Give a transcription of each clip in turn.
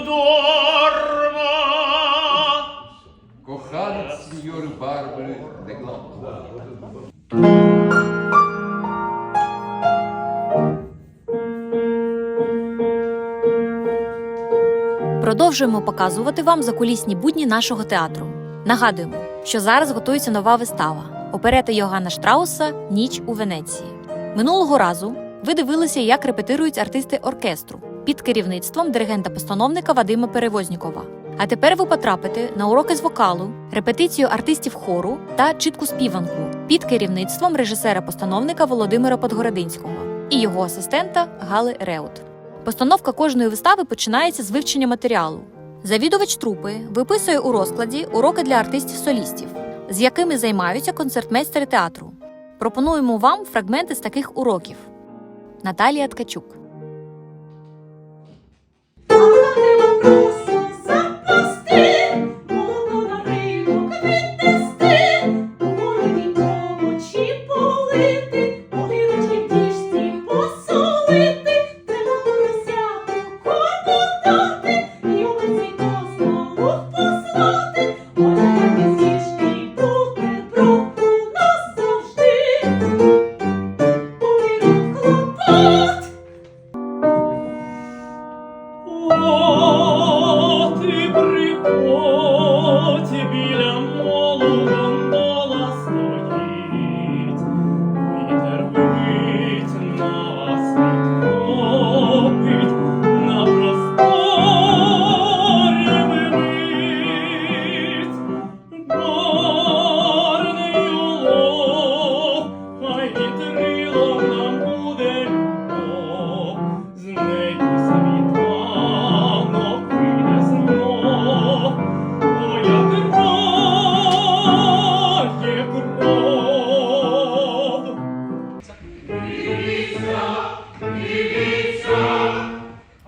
dorma. Коханець сеньори Барбари де Глако. Продовжуємо показувати вам закулісні будні нашого театру. Нагадуємо, що зараз готується нова вистава оперета Йоганна Штрауса Ніч у Венеції. Минулого разу ви дивилися, як репетирують артисти оркестру під керівництвом диригента-постановника Вадима Перевознікова. А тепер ви потрапите на уроки з вокалу, репетицію артистів хору та чітку співанку під керівництвом режисера-постановника Володимира Подгородинського і його асистента Гали Реут. Постановка кожної вистави починається з вивчення матеріалу. Завідувач трупи виписує у розкладі уроки для артистів-солістів, з якими займаються концертмейстери театру. Пропонуємо вам фрагменти з таких уроків. Наталія Ткачук.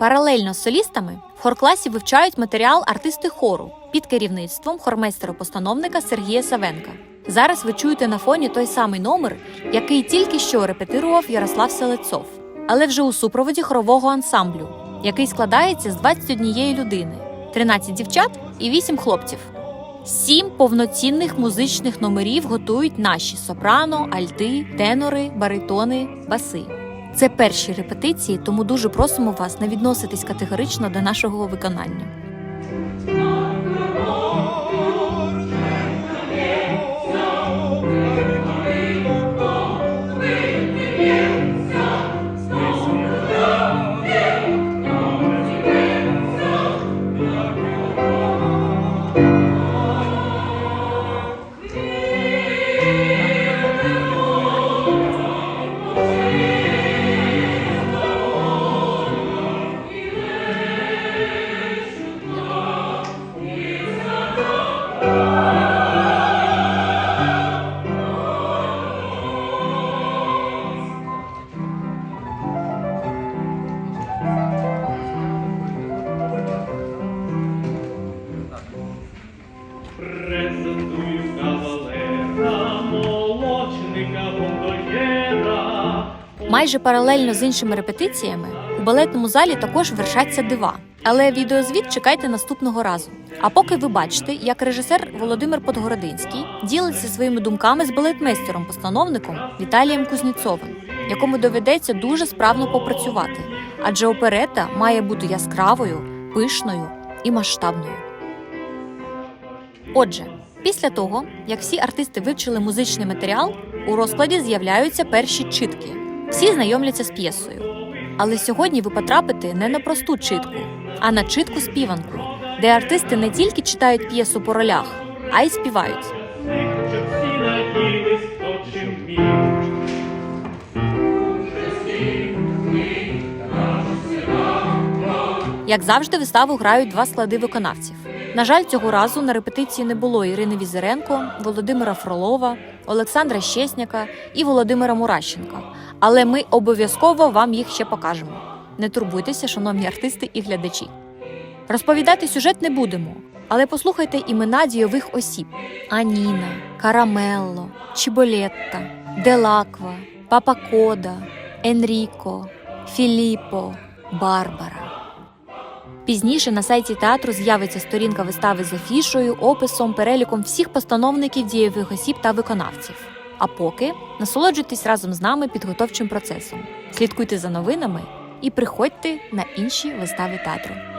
Паралельно з солістами в хоркласі вивчають матеріал артисти хору під керівництвом хормейстера-постановника Сергія Савенка. Зараз ви чуєте на фоні той самий номер, який тільки що репетирував Ярослав Селецов, але вже у супроводі хорового ансамблю, який складається з 21 людини, 13 дівчат і 8 хлопців. Сім повноцінних музичних номерів готують наші сопрано, альти, тенори, баритони, баси. Це перші репетиції, тому дуже просимо вас не відноситись категорично до нашого виконання. Майже паралельно з іншими репетиціями у балетному залі також вершаться дива. Але відеозвіт чекайте наступного разу. А поки ви бачите, як режисер Володимир Подгородинський ділиться своїми думками з балетмейстером-постановником Віталієм Кузніцовим, якому доведеться дуже справно попрацювати, адже оперета має бути яскравою, пишною і масштабною. Отже, після того, як всі артисти вивчили музичний матеріал, у розкладі з'являються перші читки. Всі знайомляться з п'єсою. Але сьогодні ви потрапите не на просту читку, а на читку співанку, де артисти не тільки читають п'єсу по ролях, а й співають. Як завжди, виставу грають два склади виконавців. На жаль, цього разу на репетиції не було Ірини Візеренко, Володимира Фролова, Олександра Щесняка і Володимира Муращенка. Але ми обов'язково вам їх ще покажемо. Не турбуйтеся, шановні артисти і глядачі. Розповідати сюжет не будемо, але послухайте імена дійових осіб: Аніна, Карамелло, Чіболетта, Делаква, Папа Кода, Енріко, Філіппо, Барбара. Пізніше на сайті театру з'явиться сторінка вистави з афішою, описом, переліком всіх постановників, дієвих осіб та виконавців. А поки насолоджуйтесь разом з нами підготовчим процесом. Слідкуйте за новинами і приходьте на інші вистави театру.